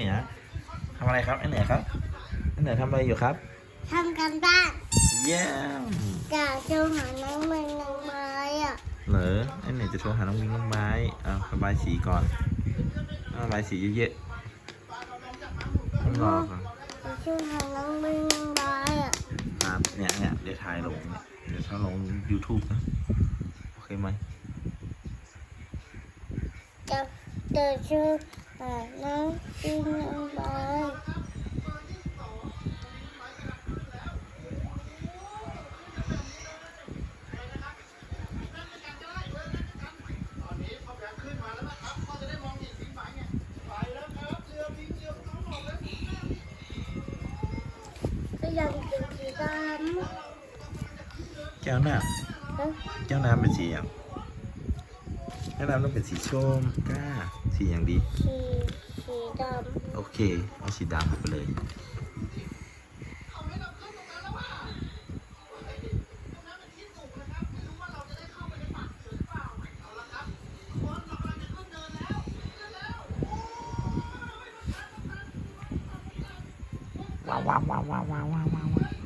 เหนือทำอะไรครับไอเหนือครับไอเหนือทำอะไรอยู่ครับทำกันบ้านเยี่ยมกะจะหาน้องมันน้องไม้อะเหรอไอเหนือจะโทรหาน้องมิงน้องไม้เอาระบายสีก่อนเอาระบายสีเยอะๆต้องรอก่อนจะช่วยหาน้องมันน้องไม้อะครับเนี่ยเนี่ยเดี๋ยวถ่ายลงเนี่ยเดี๋ยวถ้าลง YouTube นะโอเคไหมจะจะช่วยหาน้อง มันน้องไม้ก็ยังเป็นสีดำแก้วน้นะำแก้วน้ำเป็นสีอย่างแก้วน้ำต้องเป็นสีส้มกล้าสีอย่างดีสีสี ดโอเค เอาสีดำไปเลย ว้าวว้าวว้าวว้าวว้าวว้าวว้าว